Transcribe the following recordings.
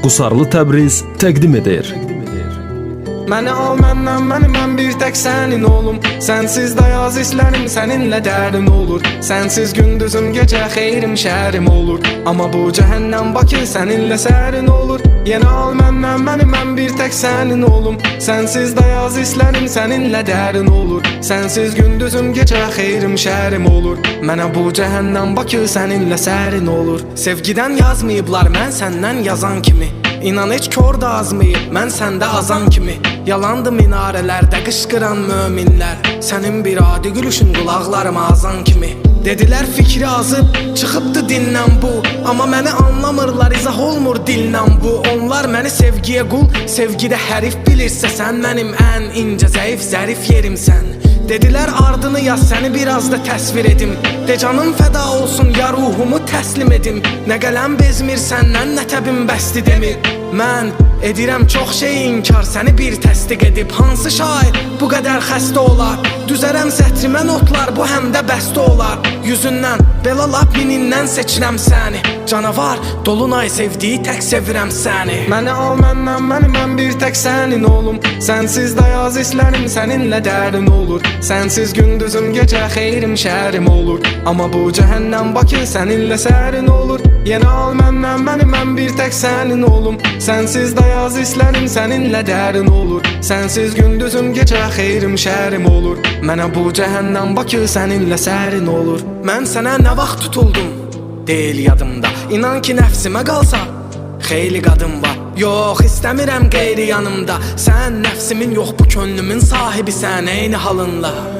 Qusarlı Təbriz təqdim edir. Məni al məndən, məni mən bir tək sənin olum Sənsiz dayaz islərim səninlə dərin olur. Sənsiz gündüzüm gecə xeyrim şəhərim olur. Amma bu cəhənnəm Bakı səninlə sərin olur. Yenə al məndən, məni mən bir tək sənin olum Sənsiz dayaz islərim səninlə dərin olur. Sənsiz gündüzüm gecə xeyrim şəhərim olur. Mənə bu cəhənnəm Bakı səninlə sərin olur. Sevgidən yazmayıblar mən səndən yazan kimi? İnan heç kör da azmayıb Mən səndə azan kimi Yalandı minarələrdə qışqıran möminlər Sənin bir adi gülüşün qulaqlarıma azan kimi? Dedilər fikri azıb Çıxıbdı dindən bu. Amma məni anlamırlar izah olmur dillə bu. Onlar məni sevgiyə qul Sevgidə hərif bilirsə sən Mənim ən incə zəif zərif yerimsən Dedilər ardını yaz səni biraz da təsvir edim. De canım fəda olsun ya ruhumu təslim edim. Nə qələm bezmir səndən nə təbim bəsdi demir Mən edirəm çox şey inkar səni bir təsdiq edib Hansı şair bu qədər xəstə olar Düzərəm sətrimə notlar bu həm də bəstə olar. Yüzündən belə lap minindən seçirəm səni Canavar dolunay sevdiyi tək sevirəm səni Məni al məndən məni mən bir tək sənin olum Sənsiz dayaz islərim səninlə dərin olur. Sənsiz gündüzüm gecə xeyrim şəhərim olur. Amma bu cəhənnəm Bakı səninlə sərin olur. Yenə al məndən məni mən bir tək sənin olum Sənsiz dayaz islərim səninlə dərin olur. Sənsiz gündüzüm gecə xeyrim şəhərim olur Mənə bu cəhənnəm Bakı səninlə sərin olur. Mən sənə nə vaxt tutuldum? Deyil yadımda. İnan ki nəfsimə qalsa Xeyli qadın var. Yox istəmirəm qeyri yanımda. Sən nəfsimin yox bu könlümün sahibisən eyni halınla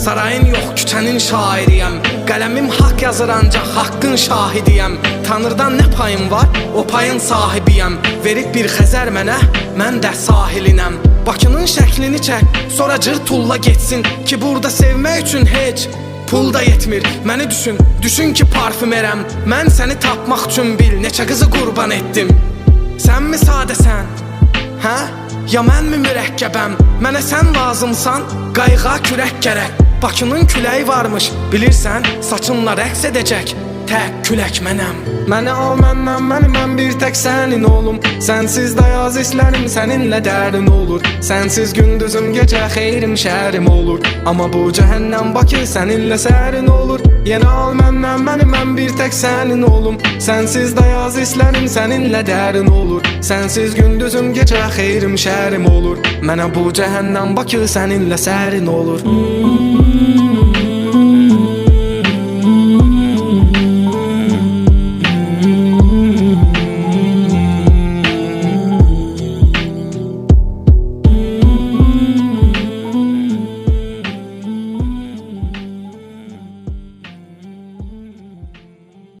Sarayın yox küçənin şairiyəm. Qələmim haqq yazır ancaq haqqın şahidiyəm. Tanrıdan nə payım var o payın sahibiyəm. Verib bir xəzər mənə mən də sahilinəm. Bakının şəklini çək sonra cır tulla getsin. Ki burada sevmək üçün heç Pul da yetmir, məni düşün, düşün ki parfümerəm Mən səni tapmaq üçün bil, neçə qızı qurban etdim. Sən mi sadəsən? Hə? Ya mən mi mürəkkəbəm? Mənə sən lazımsan, qayığa kürək gərək Bakının küləyi varmış, bilirsən, saçınla rəqs edəcək. Tək külək mənəm. Məni al məndən, məni mən bir tək sənin olum. Sənsiz dayaz islərim səninlə dərin olur. Sənsiz gündüzüm gecə xeyrim şəhərim olur. Amma bu cəhənnəm Bakı səninlə sərin olur. Yenə al məndən, məni mən bir tək sənin olum. Sənsiz dayaz islərim səninlə dərin olur. Sənsiz gündüzüm gecə xeyrim şəhərim olur. Mənə bu cəhənnəm Bakı səninlə sərin olur Mm-hmm.